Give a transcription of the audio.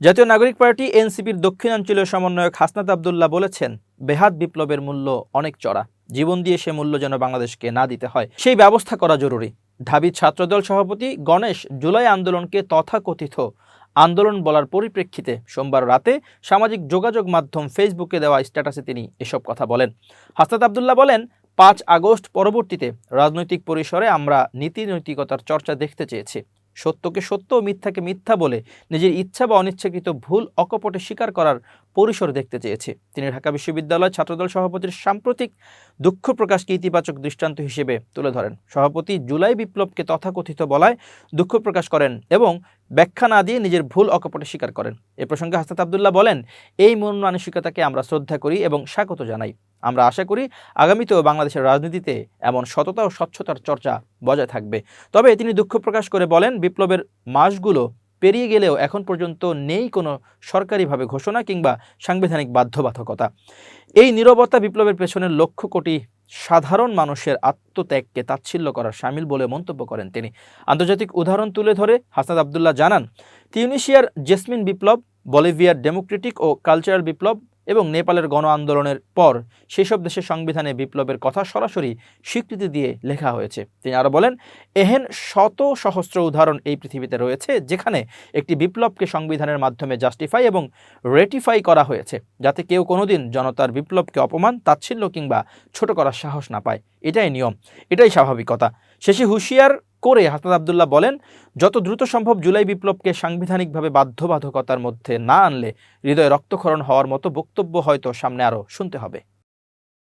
জাতীয় নাগরিক পার্টি এনসিপির দক্ষিণাঞ্চলীয় সমন্বয়ক হাসনাত আবদুল্লাহ বলেছেন বেহাত বিপ্লবের মূল্য অনেক চড়া, জীবন দিয়ে সে মূল্য যেন বাংলাদেশকে না দিতে হয়, সেই ব্যবস্থা করা জরুরি। ঢাবি ছাত্রদল সভাপতি গণেশ জুলাই আন্দোলনকে তথাকথিত আন্দোলন বলার পরিপ্রেক্ষিতে সোমবার রাতে সামাজিক যোগাযোগ মাধ্যম ফেসবুকে দেওয়া স্ট্যাটাসে তিনি এসব কথা বলেন। হাসনাত আবদুল্লাহ বলেন, পাঁচ আগস্ট পরবর্তীতে রাজনৈতিক পরিসরে আমরা নীতি নৈতিকতার চর্চা দেখতে চেয়েছি। সত্যকে সত্য ও মিথ্যাকে মিথ্যা বলে নিজের ইচ্ছা বা অনিচ্ছাকৃত ভুল অকপটে স্বীকার করার পরিসর দেখতে চেয়েছি। তিনি ঢাকা বিশ্ববিদ্যালয় ছাত্রদল সভাপতির সাম্প্রতিক দুঃখ প্রকাশকে ইতিবাচক দৃষ্টান্ত হিসেবে তুলে ধরেন। সভাপতি জুলাই বিপ্লবকে তথাকথিত বলায় দুঃখ প্রকাশ করেন এবং ব্যাখ্যা না দিয়ে নিজের ভুল অকপটে স্বীকার করেন। এ প্রসঙ্গে হাসনাত আবদুল্লাহ বলেন, এই মন মানসিকতাকে আমরা শ্রদ্ধা করি এবং স্বাগত জানাই। আমরা আশা করি আগামীতেও বাংলাদেশের রাজনীতিতে এমন সততা ও স্বচ্ছতার চর্চা বজায় থাকবে। তবে তিনি দুঃখ প্রকাশ করে বলেন, বিপ্লবের মাসগুলো পেরিয়ে গেলেও এখন পর্যন্ত নেই কোনো সরকারিভাবে ঘোষণা কিংবা সাংবিধানিক বাধ্যবাধকতা। এই নীরবতা বিপ্লবের পেছনের লক্ষ কোটি সাধারণ মানুষের আত্মত্যাগকে তাচ্ছিল্য করার সামিল বলে মন্তব্য করেন তিনি। আন্তর্জাতিক উদাহরণ তুলে ধরে হাসনাত আবদুল্লাহ জানান, তিউনিশিয়ার জেসমিন বিপ্লব, বলিভিয়ার ডেমোক্রেটিক ও কালচারাল বিপ্লব এবং নেপালের গণ আন্দোলনের পর সেসব দেশের সংবিধানে বিপ্লবের কথা সরাসরি স্বীকৃতি দিয়ে লেখা হয়েছে। তিনি আরও বলেন, এহেন শত সহস্র উদাহরণ এই পৃথিবীতে রয়েছে, যেখানে একটি বিপ্লবকে সংবিধানের মাধ্যমে জাস্টিফাই এবং রেটিফাই করা হয়েছে, যাতে কেউ কোনোদিন জনতার বিপ্লবকে অপমান, তাচ্ছিল্য কিংবা ছোট করার সাহস না পায়। এটাই নিয়ম, এটাই স্বাভাবিকতা। শেষে হুঁশিয়ার করে হাসনাত আবদুল্লাহ বলেন, যত দ্রুত সম্ভব জুলাই বিপ্লবকে সাংবিধানিকভাবে বাধ্যবাধকতার মধ্যে না আনলে হৃদয় রক্তক্ষরণ হওয়ার মতো বক্তব্য হয়তো সামনে আরও শুনতে হবে।